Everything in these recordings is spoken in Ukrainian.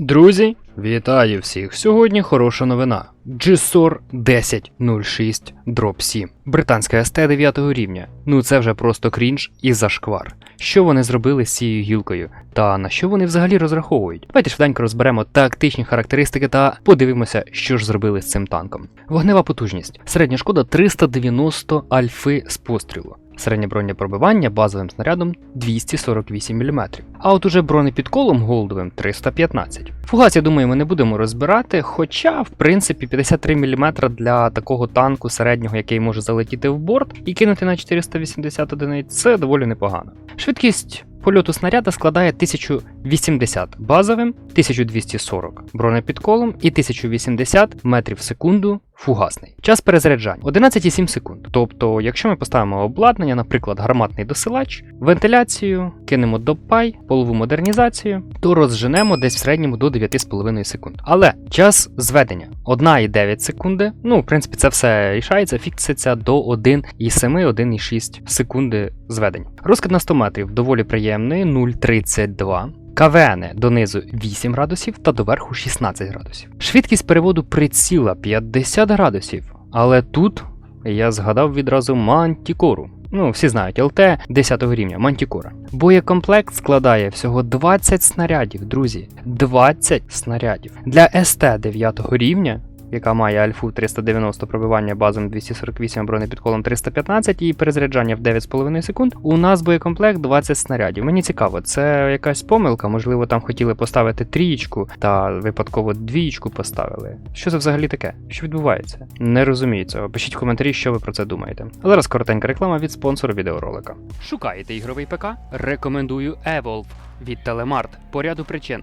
Друзі, вітаю всіх! Сьогодні хороша новина. GSOR 1006 Drop 7. Британська СТ 9 рівня. Ну це вже просто крінж і зашквар. Що вони зробили з цією гілкою? Та на що вони взагалі розраховують? Давайте швиденько розберемо тактичні характеристики та подивимося, що ж зробили з цим танком. Вогнева потужність. Середня шкода 390 альфи з пострілу. Середнє бронепробивання базовим снарядом 248 мм. А от уже бронепідколом голдовим 315. Фугас, я думаю, ми не будемо розбирати, хоча, в принципі, 53 мм для такого танку середнього, який може залетіти в борт і кинути на 480 одиниць, це доволі непогано. Швидкість польоту снаряда складає 1080 базовим, 1240 бронепідколом і 1080 метрів в секунду фугасний. Час перезаряджання 11,7 секунд. Тобто, якщо ми поставимо обладнання, наприклад, гарматний досилач, вентиляцію, кинемо допай, полову модернізацію, то розженемо десь в середньому до 9,5 секунд. Але час зведення 1,9 секунди. Ну, в принципі, це все рішається, фікситься до 1,7-1,6 секунди зведення. Розкид на 100 метрів доволі приємний 0,32. КВН донизу 8 градусів та доверху 16 градусів. Швидкість переводу приціла 50 градусів. Але тут я згадав відразу мантікору. Ну, всі знають, ЛТ 10 рівня, мантікора. Боєкомплект складає всього 20 снарядів, друзі. 20 снарядів. Для СТ 9 рівня, яка має альфу 390 пробивання базом 248 бронепідколом 315 і перезаряджання в 9,5 секунд. У нас боєкомплект 20 снарядів. Мені цікаво, це якась помилка, можливо, там хотіли поставити трієчку та випадково двієчку поставили. Що це взагалі таке? Що відбувається? Не розумію цього. Пишіть в коментарі, що ви про це думаєте. А зараз коротенька реклама від спонсора відеоролика. Шукаєте ігровий ПК? Рекомендую Evolve від Телемарт по ряду причин.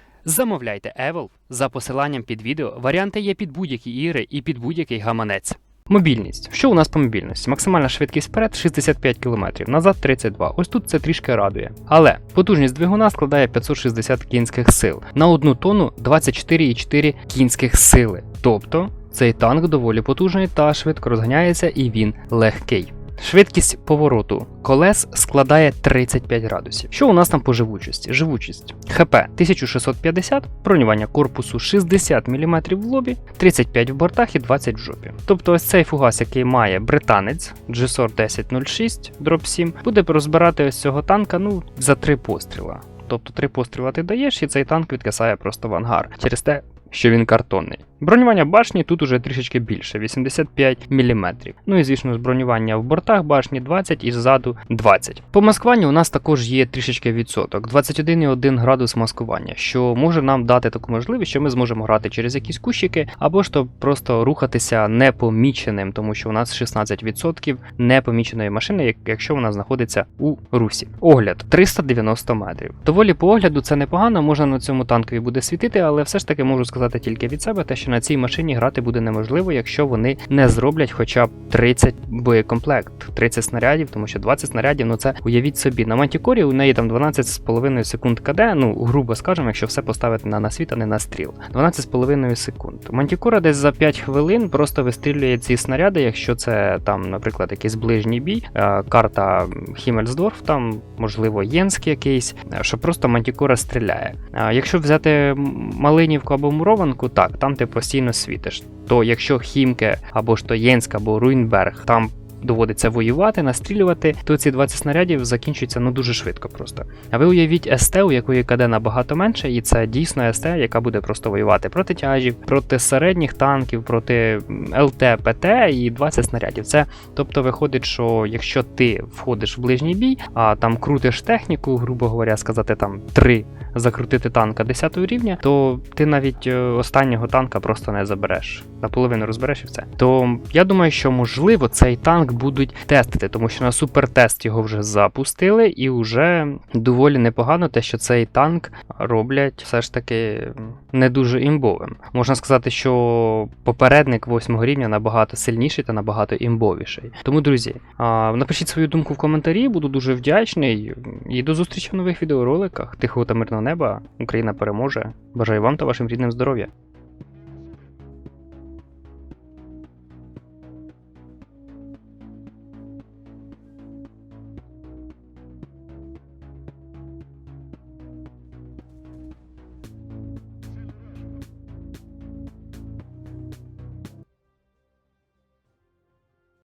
Замовляйте Evolve за посиланням під відео. Варіанти є під будь-які ігри і під будь-який гаманець. Мобільність. Що у нас по мобільності? Максимальна швидкість вперед 65 км, назад 32. Ось тут це трішки радує. Але потужність двигуна складає 560 кінських сил. На одну тонну 24,4 кінських сили. Тобто цей танк доволі потужний та швидко розганяється і він легкий. Швидкість повороту колес складає 35 градусів. Що у нас там по живучості? Живучість ХП 1650, бронювання корпусу 60 мм в лобі, 35 в бортах і 20 в жопі. Тобто ось цей фугас, який має британець GSOR 1006 Drop 7, буде розбирати ось цього танка ну, за 3 постріла. Тобто 3 постріла ти даєш, і цей танк відкисає просто в ангар через те, що він картонний. Бронювання башні тут уже трішечки більше 85 мм. Ну і звісно бронювання в бортах башні 20 і ззаду 20. По маскуванню у нас також є трішечки відсоток 21,1 градус маскування, що може нам дати таку можливість, що ми зможемо грати через якісь кущики, або ж то просто рухатися непоміченим, тому що у нас 16% непоміченої машини, якщо вона знаходиться у русі. Огляд 390 метрів. Доволі по огляду це непогано, можна на цьому танкові буде світити, але все ж таки можу сказати тільки від себе, те, що на цій машині грати буде неможливо, якщо вони не зроблять хоча б 30 боєкомплект, 30 снарядів, тому що 20 снарядів, ну це уявіть собі. На мантікорі у неї там 12,5 секунд КД, ну грубо скажемо, якщо все поставити на насвіт, а не на стріл. 12,5 секунд. Мантікора десь за 5 хвилин просто вистрілює ці снаряди, якщо це там, наприклад, якийсь ближній бій, е, карта Хімельсдорф, там можливо Єнськ якийсь, е, що просто мантікора стріляє. Якщо взяти Малинівку або Мурованку, так, там ти постійно світиш. То якщо Хімке або ж то Єнськ, або Руйнберг, там доводиться воювати, настрілювати, то ці 20 снарядів закінчуються ну дуже швидко просто. А ви уявіть СТ, у якої КД набагато менше, і це дійсно СТ, яка буде просто воювати проти тяжів, проти середніх танків, проти ЛТ, ПТ і 20 снарядів. Це тобто виходить, що якщо ти входиш в ближній бій, а там крутиш техніку, грубо говоря, сказати там 3 закрутити танка 10 рівня, то ти навіть е, останнього танка просто не забереш. Наполовину розбереш і все. То я думаю, що можливо цей танк будуть тестити, тому що на супертест його вже запустили, і вже доволі непогано те, що цей танк роблять все ж таки не дуже імбовим. Можна сказати, що попередник восьмого рівня набагато сильніший та набагато імбовіший. Тому, друзі, напишіть свою думку в коментарі, буду дуже вдячний. І до зустрічі в нових відеороликах. Тихого та мирного неба. Україна переможе. Бажаю вам та вашим рідним здоров'я.